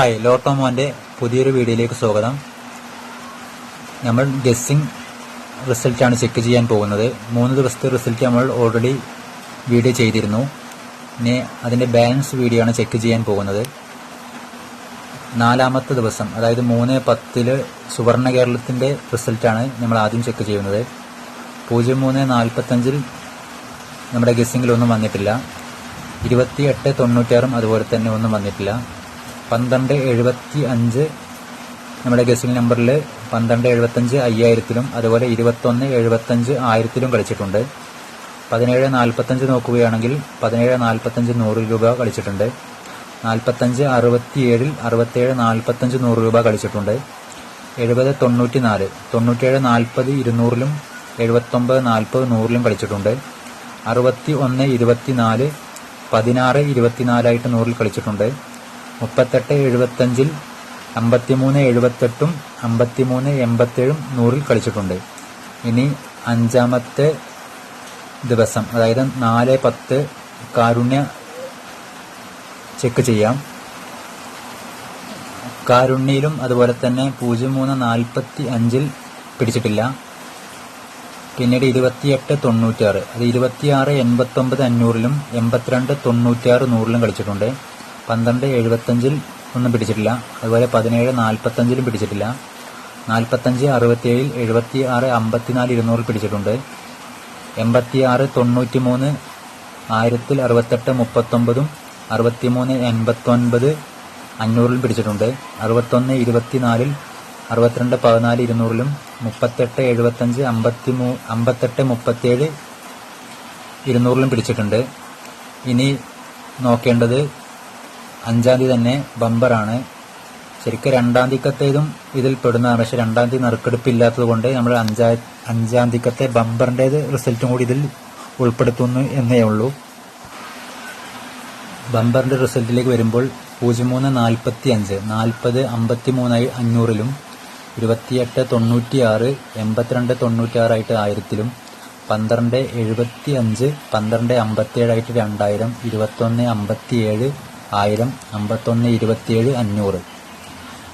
Hi ലോട്ടോമോന്റെ പുതിയൊരു വീഡിയോയിലേക്ക് സ്വാഗതം. നമ്മൾ ഗസ്സിങ് റിസൾട്ടാണ് ചെക്ക് ചെയ്യാൻ പോകുന്നത്. മൂന്ന് ദിവസത്തെ റിസൾട്ട് നമ്മൾ ഓൾറെഡി വീഡിയോ ചെയ്തിരുന്നു. ഇനി അതിന്റെ ബാലൻസ് വീഡിയോ ആണ് ചെക്ക് ചെയ്യാൻ പോകുന്നത്. നാലാമത്തെ ദിവസം അതായത് മൂന്ന് പത്തിൽ സുവർണ കേരളത്തിന്റെ റിസൾട്ടാണ് നമ്മൾ ആദ്യം ചെക്ക് ചെയ്യുന്നത്. പൂജ്യം മൂന്ന് നാൽപ്പത്തഞ്ചിൽ നമ്മുടെ ഗസ്സിങ്ങിലൊന്നും വന്നിട്ടില്ല. ഇരുപത്തി എട്ട് തൊണ്ണൂറ്റാറും അതുപോലെ തന്നെ ഒന്നും വന്നിട്ടില്ല. പന്ത്രണ്ട് എഴുപത്തി അഞ്ച് നമ്മുടെ ഗസിൽ നമ്പറിൽ പന്ത്രണ്ട് എഴുപത്തഞ്ച് അയ്യായിരത്തിലും അതുപോലെ ഇരുപത്തൊന്ന് എഴുപത്തഞ്ച് ആയിരത്തിലും കളിച്ചിട്ടുണ്ട്. പതിനേഴ് നാൽപ്പത്തഞ്ച് നോക്കുകയാണെങ്കിൽ പതിനേഴ് നാൽപ്പത്തഞ്ച് നൂറ് രൂപ കളിച്ചിട്ടുണ്ട്. നാൽപ്പത്തഞ്ച് അറുപത്തിയേഴിൽ അറുപത്തേഴ് നാൽപ്പത്തഞ്ച് നൂറ് രൂപ കളിച്ചിട്ടുണ്ട്. എഴുപത് തൊണ്ണൂറ്റി നാല് തൊണ്ണൂറ്റേഴ് നാൽപ്പത് ഇരുന്നൂറിലും എഴുപത്തൊമ്പത് നാൽപ്പത് നൂറിലും കളിച്ചിട്ടുണ്ട്. അറുപത്തി ഒന്ന് ഇരുപത്തിനാല് പതിനാറ് ഇരുപത്തിനാലായിട്ട് നൂറിൽ കളിച്ചിട്ടുണ്ട്. മുപ്പത്തെട്ട് എഴുപത്തഞ്ചിൽ അമ്പത്തിമൂന്ന് എഴുപത്തെട്ടും അമ്പത്തിമൂന്ന് എൺപത്തേഴും നൂറിൽ കളിച്ചിട്ടുണ്ട്. ഇനി അഞ്ചാമത്തെ ദിവസം അതായത് നാല് പത്ത് കാരുണ്യ ചെക്ക് ചെയ്യാം. കാരുണ്യയിലും അതുപോലെ തന്നെ പൂജ്യം മൂന്ന് നാൽപ്പത്തി അഞ്ചിൽ പിടിച്ചിട്ടില്ല. പിന്നീട് ഇരുപത്തിയെട്ട് തൊണ്ണൂറ്റാറ് അത് ഇരുപത്തിയാറ് എൺപത്തൊമ്പത് അഞ്ഞൂറിലും എൺപത്തിരണ്ട് തൊണ്ണൂറ്റാറ് നൂറിലും കളിച്ചിട്ടുണ്ട്. പന്ത്രണ്ട് എഴുപത്തഞ്ചിൽ ഒന്നും പിടിച്ചിട്ടില്ല. അതുപോലെ പതിനേഴ് നാൽപ്പത്തഞ്ചിലും പിടിച്ചിട്ടില്ല. നാൽപ്പത്തഞ്ച് അറുപത്തിയേഴിൽ എഴുപത്തി ആറ് അമ്പത്തിനാല് ഇരുന്നൂറിൽ പിടിച്ചിട്ടുണ്ട്. എൺപത്തി ആറ് തൊണ്ണൂറ്റി മൂന്ന് ആയിരത്തിൽ അറുപത്തെട്ട് മുപ്പത്തൊമ്പതും അറുപത്തിമൂന്ന് എൺപത്തൊൻപത് അഞ്ഞൂറിൽ പിടിച്ചിട്ടുണ്ട്. അറുപത്തൊന്ന് ഇരുപത്തിനാലിൽ അറുപത്തിരണ്ട് പതിനാല് ഇരുന്നൂറിലും മുപ്പത്തെട്ട് എഴുപത്തഞ്ച് അമ്പത്തി മൂ അമ്പത്തെട്ട് മുപ്പത്തേഴ് ഇരുന്നൂറിലും പിടിച്ചിട്ടുണ്ട്. ഇനി നോക്കേണ്ടത് അഞ്ചാം തീയതി തന്നെ ബമ്പറാണ്. ശരിക്കും രണ്ടാം തീക്കത്തേതും ഇതിൽ പെടുന്നതാണ്. പക്ഷെ രണ്ടാം തീയതി നറുക്കെടുപ്പില്ലാത്തത് കൊണ്ട് നമ്മൾ അഞ്ചാ അഞ്ചാം തീക്കത്തെ ബമ്പറിന്റേത് റിസൾട്ടും കൂടി ഇതിൽ ഉൾപ്പെടുത്തുന്നു എന്നേ ഉള്ളൂ. ബമ്പറിന്റെ റിസൾട്ടിലേക്ക് വരുമ്പോൾ പൂജ്യം മൂന്ന് നാൽപ്പത്തി അഞ്ച് നാൽപ്പത് അമ്പത്തി മൂന്നായി അഞ്ഞൂറിലും ഇരുപത്തിയെട്ട് തൊണ്ണൂറ്റി ആറ് എൺപത്തിരണ്ട് തൊണ്ണൂറ്റിയാറായിട്ട് ആയിരത്തിലും പന്ത്രണ്ട് എഴുപത്തി അഞ്ച് പന്ത്രണ്ട് അമ്പത്തിയേഴായിട്ട് രണ്ടായിരം ഇരുപത്തൊന്ന് അമ്പത്തിയേഴ് ആയിരം അമ്പത്തൊന്ന് ഇരുപത്തിയേഴ് അഞ്ഞൂറ്.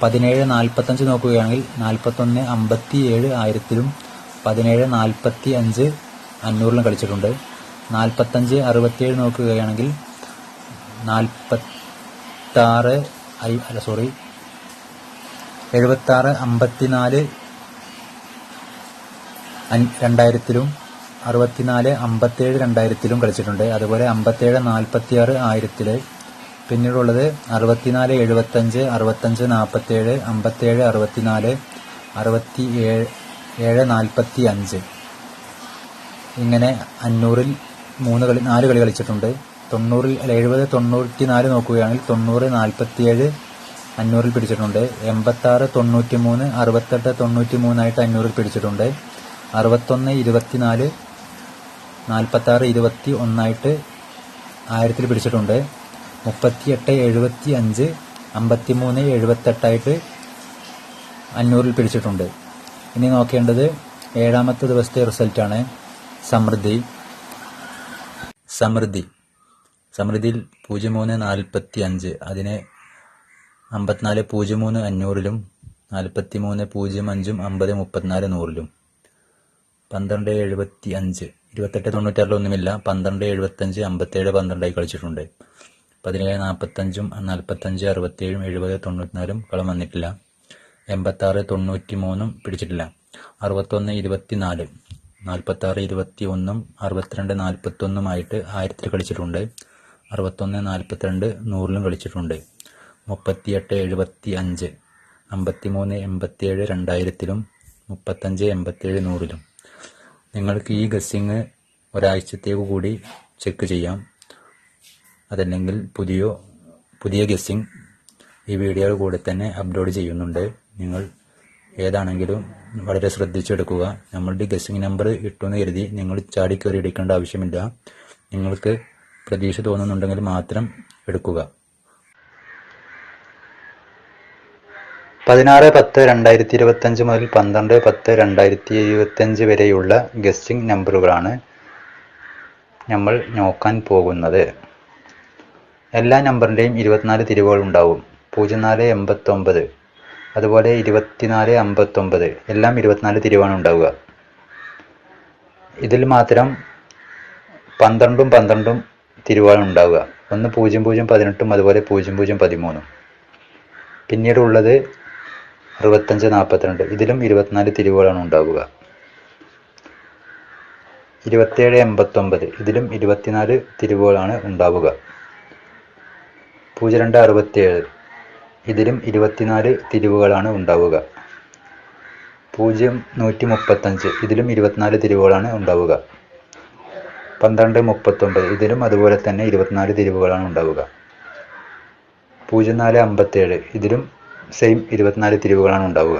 പതിനേഴ് നാൽപ്പത്തഞ്ച് നോക്കുകയാണെങ്കിൽ നാൽപ്പത്തൊന്ന് അമ്പത്തി ഏഴ് ആയിരത്തിലും പതിനേഴ് നാൽപ്പത്തി അഞ്ച് അഞ്ഞൂറിലും കളിച്ചിട്ടുണ്ട്. നാൽപ്പത്തഞ്ച് അറുപത്തിയേഴ് നോക്കുകയാണെങ്കിൽ നാൽപ്പത്താറ് ഐ അല്ല സോറി എഴുപത്താറ് അമ്പത്തിനാല് രണ്ടായിരത്തിലും അറുപത്തിനാല് അമ്പത്തേഴ് രണ്ടായിരത്തിലും കളിച്ചിട്ടുണ്ട്. അതുപോലെ അമ്പത്തേഴ് നാൽപ്പത്തിയാറ് ആയിരത്തിൽ പിന്നീടുള്ളത് അറുപത്തിനാല് എഴുപത്തഞ്ച് അറുപത്തഞ്ച് നാൽപ്പത്തേഴ് അമ്പത്തേഴ് അറുപത്തിനാല് അറുപത്തി ഏഴ് ഏഴ് നാൽപ്പത്തി അഞ്ച് ഇങ്ങനെ അഞ്ഞൂറിൽ മൂന്ന് കളി നാല് കളി കളിച്ചിട്ടുണ്ട്. തൊണ്ണൂറിൽ അല്ല എഴുപത് തൊണ്ണൂറ്റി നാല് നോക്കുകയാണെങ്കിൽ തൊണ്ണൂറ് നാൽപ്പത്തിയേഴ് അഞ്ഞൂറിൽ പിടിച്ചിട്ടുണ്ട്. എൺപത്താറ് തൊണ്ണൂറ്റി മൂന്ന് അറുപത്തെട്ട് തൊണ്ണൂറ്റി മൂന്നായിട്ട് അഞ്ഞൂറിൽ പിടിച്ചിട്ടുണ്ട്. അറുപത്തൊന്ന് ഇരുപത്തിനാല് നാൽപ്പത്താറ് ഇരുപത്തി ഒന്നായിട്ട് ആയിരത്തിൽ പിടിച്ചിട്ടുണ്ട്. മുപ്പത്തിയെട്ട് എഴുപത്തി അഞ്ച് അമ്പത്തിമൂന്ന് എഴുപത്തെട്ടായിട്ട് അഞ്ഞൂറിൽ പിടിച്ചിട്ടുണ്ട്. ഇനി നോക്കേണ്ടത് ഏഴാമത്തെ ദിവസത്തെ റിസൾട്ടാണ് സമൃദ്ധി. സമൃദ്ധി. സമൃദ്ധിയിൽ പൂജ്യം മൂന്ന് നാൽപ്പത്തി അഞ്ച് അതിന് അമ്പത്തിനാല് പൂജ്യം മൂന്ന് അഞ്ഞൂറിലും നാൽപ്പത്തി മൂന്ന് പൂജ്യം അഞ്ചും അമ്പത് മുപ്പത്തിനാല് നൂറിലും. പന്ത്രണ്ട് എഴുപത്തി അഞ്ച് ഇരുപത്തെട്ട് തൊണ്ണൂറ്റാറിലൊന്നുമില്ല. പന്ത്രണ്ട് എഴുപത്തഞ്ച് അമ്പത്തേഴ് പന്ത്രണ്ടായി കളിച്ചിട്ടുണ്ട്. പതിനേഴ് നാൽപ്പത്തഞ്ചും നാൽപ്പത്തഞ്ച് അറുപത്തേഴും എഴുപത് തൊണ്ണൂറ്റിനാലും കളം വന്നിട്ടില്ല. എൺപത്താറ് തൊണ്ണൂറ്റി മൂന്നും പിടിച്ചിട്ടില്ല. അറുപത്തൊന്ന് ഇരുപത്തിനാല് നാൽപ്പത്താറ് ഇരുപത്തി ഒന്നും അറുപത്തിരണ്ട് നാൽപ്പത്തൊന്നുമായിട്ട് ആയിരത്തിൽ കളിച്ചിട്ടുണ്ട്. അറുപത്തൊന്ന് നാൽപ്പത്തിരണ്ട് നൂറിലും കളിച്ചിട്ടുണ്ട്. മുപ്പത്തിയെട്ട് എഴുപത്തി അഞ്ച് അമ്പത്തിമൂന്ന് എൺപത്തിയേഴ് രണ്ടായിരത്തിലും മുപ്പത്തഞ്ച് എൺപത്തിയേഴ് നൂറിലും. നിങ്ങൾക്ക് ഈ ഗസ്സിങ് ഒരാഴ്ചത്തേക്ക് കൂടി ചെക്ക് ചെയ്യാം. അതല്ലെങ്കിൽ പുതിയ പുതിയ ഗസ്സിങ് ഈ വീഡിയോ കൂടെ തന്നെ അപ്ലോഡ് ചെയ്യുന്നുണ്ട്. നിങ്ങൾ ഏതാണെങ്കിലും വളരെ ശ്രദ്ധിച്ചെടുക്കുക. നമ്മളുടെ ഗസ്സിങ് നമ്പർ ഇട്ടുമെന്ന് കരുതി നിങ്ങൾ ചാടി കയറി എടുക്കേണ്ട ആവശ്യമില്ല. നിങ്ങൾക്ക് പ്രതീക്ഷ തോന്നുന്നുണ്ടെങ്കിൽ മാത്രം എടുക്കുക. പതിനാറ് പത്ത് രണ്ടായിരത്തി ഇരുപത്തഞ്ച് മുതൽ പന്ത്രണ്ട് പത്ത് രണ്ടായിരത്തി ഇരുപത്തഞ്ച് വരെയുള്ള ഗസ്സിംഗ് നമ്പറുകളാണ് നമ്മൾ നോക്കാൻ പോകുന്നത്. എല്ലാ നമ്പറിന്റെയും ഇരുപത്തിനാല് തിരിവുകൾ ഉണ്ടാവും. പൂജ്യം നാല് എൺപത്തൊമ്പത്. അതുപോലെ ഇരുപത്തിനാല് അമ്പത്തൊമ്പത്. എല്ലാം ഇരുപത്തിനാല് തിരിവാണ് ഉണ്ടാവുക. ഇതിൽ മാത്രം പന്ത്രണ്ടും പന്ത്രണ്ടും തിരുവാണ് ഉണ്ടാവുക. ഒന്ന് പൂജ്യം പൂജ്യം പതിനെട്ടും അതുപോലെ പൂജ്യം പൂജ്യം പതിമൂന്നും. പിന്നീട് ഉള്ളത് അറുപത്തഞ്ച് നാൽപ്പത്തിരണ്ട് ഇതിലും ഇരുപത്തിനാല് തിരിവുകളാണ് ഉണ്ടാവുക. ഇരുപത്തേഴ് എൺപത്തൊമ്പത്. ഇതിലും ഇരുപത്തിനാല് തിരിവുകളാണ് ഉണ്ടാവുക. പൂജ്യം രണ്ട് അറുപത്തിയേഴ് ഇതിലും ഇരുപത്തിനാല് തിരിവുകളാണ് ഉണ്ടാവുക. പൂജ്യം നൂറ്റി മുപ്പത്തഞ്ച് ഇതിലും ഇരുപത്തിനാല് തിരിവുകളാണ് ഉണ്ടാവുക. പന്ത്രണ്ട് മുപ്പത്തൊമ്പത്. ഇതിലും അതുപോലെ തന്നെ ഇരുപത്തിനാല് തിരിവുകളാണ് ഉണ്ടാവുക. പൂജ്യം നാല് അമ്പത്തേഴ് ഇതിലും സെയിം ഇരുപത്തിനാല് തിരിവുകളാണ് ഉണ്ടാവുക.